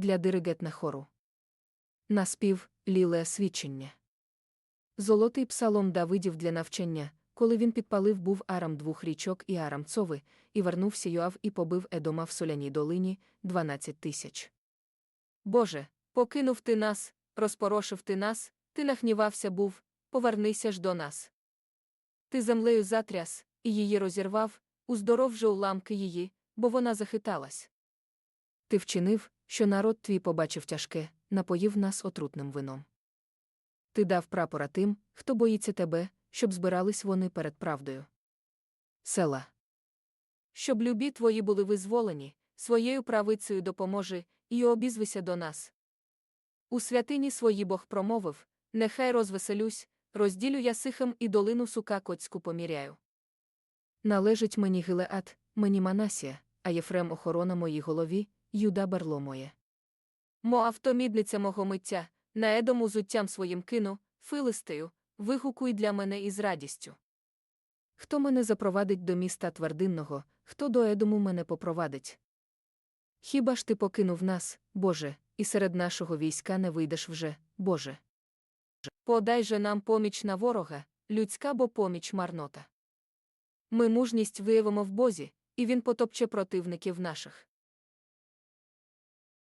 для диригетна хору. Наспів ліле свідчення. Золотий псалом Давидів для навчання, коли він підпалив був арам двох річок і арам цови, і вернувся Йоав і побив Едома в соляній долині 12 тисяч. Боже, покинув ти нас, розпорошив ти нас, ти нахнівався був, повернися ж до нас. Ти землею затряс, і її розірвав, уздоров же уламки її, бо вона захиталась. Ти вчинив, що народ твій побачив тяжке, напоїв нас отрутним вином. Ти дав прапора тим, хто боїться тебе, щоб збирались вони перед правдою. Села. Щоб любі твої були визволені, своєю правицею допоможи, і обізвися до нас. У святині свої Бог промовив нехай розвеселюсь, розділю я сихом і долину сука коцьку поміряю. Належить мені Гилеат, мені Манасія, а Єфрем охорона моїй голові, Юда берло моє. Мо автомідниця мого миття, на едому зуттям своїм кину, филистею, вигукуй для мене із радістю. Хто мене запровадить до міста твердинного, хто до едому мене попровадить? Хіба ж ти покинув нас, Боже, і серед нашого війська не вийдеш вже, Боже? Подай же нам поміч на ворога, людська бо поміч марнота. Ми мужність виявимо в Бозі, і він потопче противників наших.